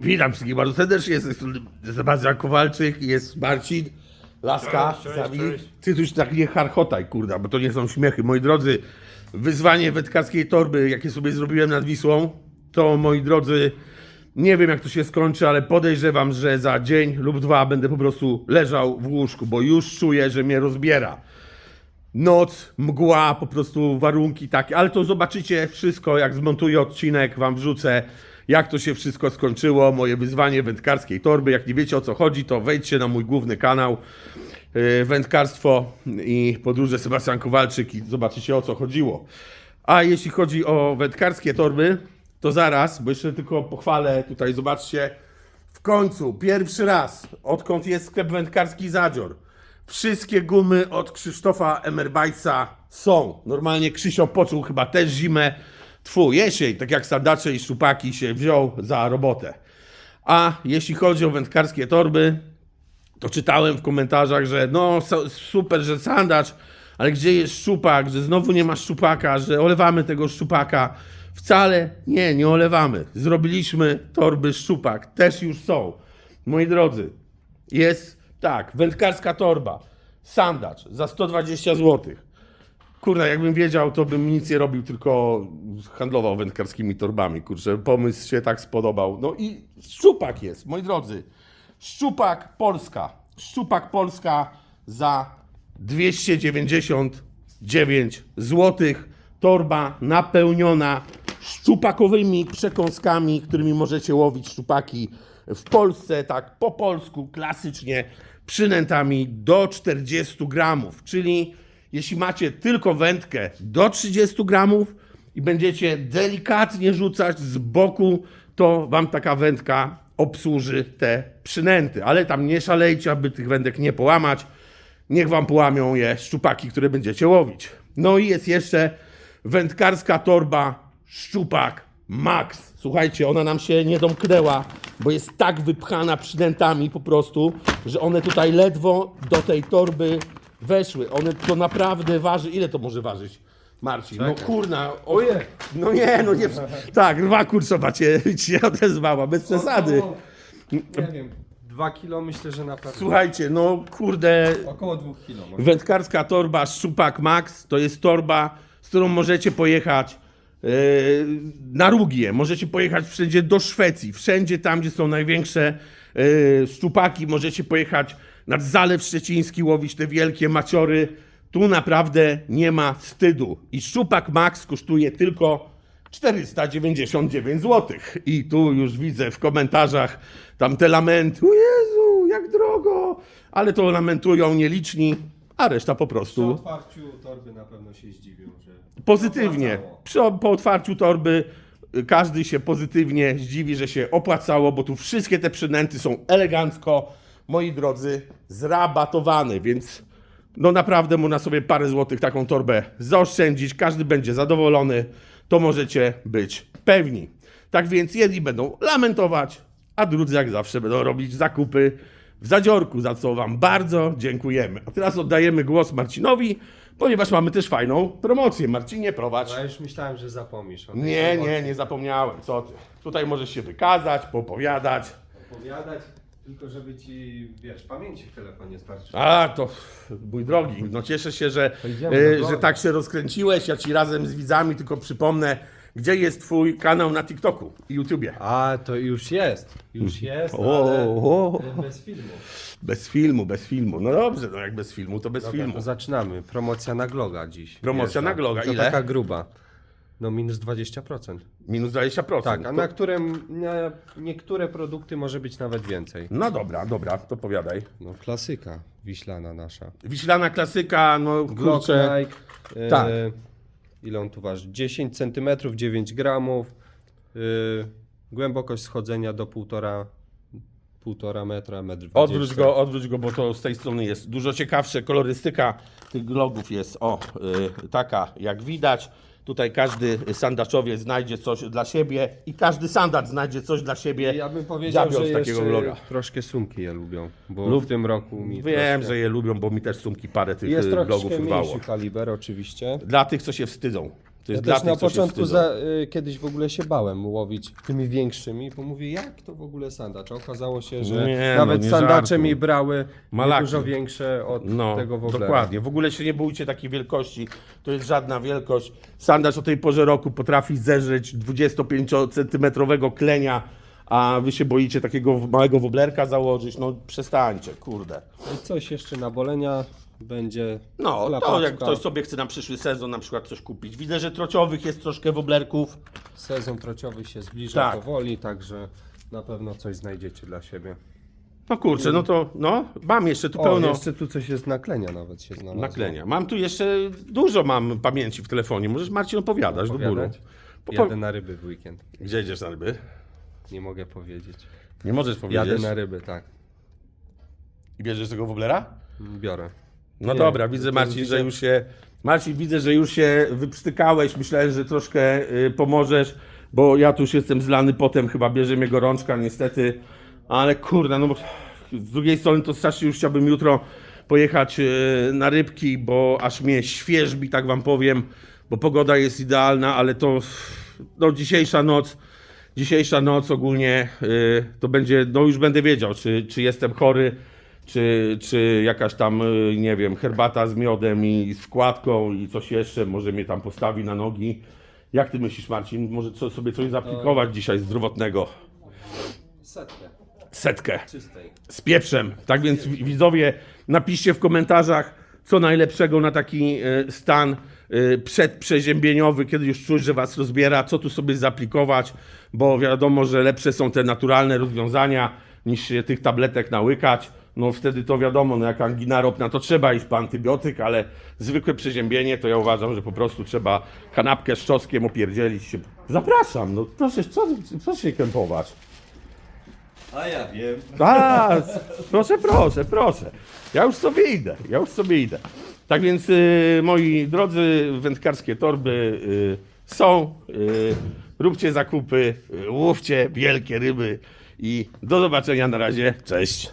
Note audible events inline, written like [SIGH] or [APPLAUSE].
Witam wszystkich bardzo serdecznie, jest Sebastian Kowalczyk, jest Marcin Laska. Cześć, nami. cześć. Ty tu tak nie harchotaj, kurda, bo to nie są śmiechy. Moi drodzy, wyzwanie wędkarskiej torby, jakie sobie zrobiłem nad Wisłą, to moi drodzy, nie wiem jak to się skończy, ale podejrzewam, że za dzień lub dwa będę po prostu leżał w łóżku, bo już czuję, że mnie rozbiera noc, mgła, po prostu warunki takie, ale to zobaczycie wszystko, jak zmontuję odcinek, wam wrzucę, jak to się wszystko skończyło, moje wyzwanie wędkarskiej torby. Jak nie wiecie o co chodzi, to wejdźcie na mój główny kanał yy, Wędkarstwo i Podróże Sebastian Kowalczyk i zobaczycie o co chodziło. A jeśli chodzi o wędkarskie torby, to zaraz, bo jeszcze tylko pochwalę, tutaj zobaczcie, w końcu, pierwszy raz, odkąd jest sklep wędkarski Zadzior, wszystkie gumy od Krzysztofa Emerbajsa są. Normalnie Krzysio poczuł chyba też zimę, tfu, jesień, tak jak sandacze i szczupaki się wziął za robotę. A jeśli chodzi o wędkarskie torby, to czytałem w komentarzach, że no super, że sandacz, ale gdzie jest szczupak, że znowu nie ma szczupaka, że olewamy tego szczupaka. Wcale nie, nie olewamy. Zrobiliśmy torby szczupak, też już są. Moi drodzy, jest tak, wędkarska torba, sandacz za 120 zł. Kurna, jakbym wiedział, to bym nic nie robił, tylko handlował wędkarskimi torbami. Kurczę, pomysł się tak spodobał. No i szczupak jest, moi drodzy. Szczupak Polska. Szczupak Polska za 299 zł. Torba napełniona szczupakowymi przekąskami, którymi możecie łowić szczupaki w Polsce, tak po polsku, klasycznie, przynętami do 40 gramów. Czyli jeśli macie tylko wędkę do 30 gramów i będziecie delikatnie rzucać z boku, to wam taka wędka obsłuży te przynęty. Ale tam nie szalejcie, aby tych wędek nie połamać. Niech wam połamią je szczupaki, które będziecie łowić. No i jest jeszcze wędkarska torba szczupak Max. Słuchajcie, ona nam się nie domknęła, bo jest tak wypchana przynętami po prostu, że one tutaj ledwo do tej torby weszły. One to naprawdę waży. Ile to może ważyć? Marcin, no kurna, oje, no nie, no nie, tak, rwa kurczowa cię, [LAUGHS] cię odezwała, bez przesady. Około, nie wiem, 2 kilo myślę, że na pewno. Słuchajcie, no kurde, Około 2 kilo. może. Wędkarska torba Szczupak Max to jest torba, z którą możecie pojechać e, na Rugię, możecie pojechać wszędzie do Szwecji, wszędzie tam, gdzie są największe e, szczupaki, możecie pojechać nad Zalew Szczeciński, łowić te wielkie maciory. Tu naprawdę nie ma wstydu. I Szczupak Max kosztuje tylko 499 zł. I tu już widzę w komentarzach tam te lamenty. O Jezu, jak drogo! Ale to lamentują nieliczni, a reszta po Przy prostu otwarciu torby na pewno się zdziwią, że pozytywnie. opłacało. Przy, po otwarciu torby y, każdy się pozytywnie zdziwi, że się opłacało, bo tu wszystkie te przynęty są elegancko, moi drodzy, zrabatowane, więc no naprawdę można sobie parę złotych taką torbę zaoszczędzić, każdy będzie zadowolony, to możecie być pewni. Tak więc jedni będą lamentować, a drudzy jak zawsze będą robić zakupy w zadziorku, za co Wam bardzo dziękujemy. A teraz oddajemy głos Marcinowi, ponieważ mamy też fajną promocję. Marcinie, prowadź. No, ja już myślałem, że zapomnisz o tej Nie, promocji. nie, nie zapomniałem. Co ty? Tutaj możesz się wykazać, poopowiadać. Opowiadać, tylko żeby ci, wiesz, pamięci w telefonie starczy. A, to mój drogi, no cieszę się, że, idziemy do że tak się rozkręciłeś. Ja ci razem z widzami tylko przypomnę, gdzie jest twój kanał na TikToku i YouTubie. A, to już jest. Już jest, O, ale o. bez filmu. Bez filmu, bez filmu. No dobrze, no jak bez filmu, to bez Dobra, filmu. to zaczynamy. Promocja na Gloga dziś. Promocja na Gloga. To Ile? taka gruba. No minus 20%. Minus 20%. Tak, a To- na którym na niektóre produkty może być nawet więcej. No dobra, dobra, to powiadaj. No klasyka wiślana nasza. Wiślana klasyka, no Glock kurczę. Nike. E, Tak. Ile on tu waży? 10 cm, 9 gramów. E, głębokość schodzenia do 1,5 1,5 metra, metr 20. Odwróć go, odwróć go, bo to z tej strony jest dużo ciekawsze. Kolorystyka tych glogów jest o y, taka, jak widać. Tutaj każdy sandaczowiec znajdzie coś dla siebie i każdy sandacz znajdzie coś dla siebie. Ja bym powiedział, że z takiego jeszcze troszkę sumki je lubią, bo Lub- w tym roku mi Wiem, troszkę... że je lubią, bo mi też sumki parę tych Jest y, troszkę urwało. mniejszy kaliber oczywiście. Dla tych, co się wstydzą To Ja jest też dla na tych, się początku za, y, kiedyś w ogóle się bałem łowić tymi większymi, bo mówię, jak to w ogóle sandacz? A okazało się, że Nie, nawet no, sandacze żartuj. mi brały dużo większe od No, tego woblera. dokładnie. W ogóle się nie bójcie takiej wielkości. To jest żadna wielkość. Sandacz o tej porze roku potrafi zeżreć 25-centymetrowego klenia, a wy się boicie takiego małego woblerka założyć. No przestańcie, kurde. I coś jeszcze na bolenia będzie. No, to jak ktoś sobie chce na przyszły sezon na przykład coś kupić. Widzę, że trociowych jest troszkę woblerków. Sezon trociowy się zbliża Tak. powoli, także na pewno coś znajdziecie dla siebie. No kurczę, no to no, mam jeszcze tu O, pełno jeszcze tu coś jest naklenia nawet się znalazło. naklenia. Mam tu jeszcze dużo mam pamięci w telefonie. Możesz Marcin opowiadać do bólu. Opowiadać? Po- Jadę na ryby w weekend. Gdzie idziesz na ryby? Nie mogę powiedzieć. Nie możesz powiedzieć. Jadę na ryby, tak. I bierzesz tego woblera? Biorę. No Nie, dobra, widzę Marcin, że już się. Marcin, widzę, że już się wyprztykałeś. Myślałem, że troszkę y, pomożesz, bo ja tu już jestem zlany potem, chyba bierze mnie gorączka, niestety. Ale kurde, no bo z drugiej strony to strasznie już chciałbym jutro pojechać y, na rybki, bo aż mnie świeżbi, tak wam powiem, bo pogoda jest idealna, ale to no, dzisiejsza noc. Dzisiejsza noc ogólnie y, to będzie, no już będę wiedział, czy, czy jestem chory, czy, czy jakaś tam, y, nie wiem, herbata z miodem i z wkładką i coś jeszcze, może mnie tam postawi na nogi. Jak ty myślisz, Marcin? Może co, sobie coś zaaplikować dzisiaj zdrowotnego? Setkę. Setkę Czystej. z pieprzem. Tak więc widzowie, napiszcie w komentarzach, co najlepszego na taki e, stan e, przedprzeziębieniowy, kiedy już czuć, że was rozbiera, co tu sobie zaaplikować, bo wiadomo, że lepsze są te naturalne rozwiązania niż się tych tabletek nałykać. No wtedy to wiadomo, no jak angina ropna, to trzeba iść po antybiotyk, ale zwykłe przeziębienie to ja uważam, że po prostu trzeba kanapkę z czosnkiem opierdzielić się. Zapraszam, no proszę, co, co się kępować? A ja wiem. A, proszę, proszę, proszę. Ja już sobie idę, ja już sobie idę. Tak więc, y, moi drodzy, wędkarskie torby y, są. Y, róbcie zakupy, łówcie wielkie ryby i do zobaczenia na razie. Cześć.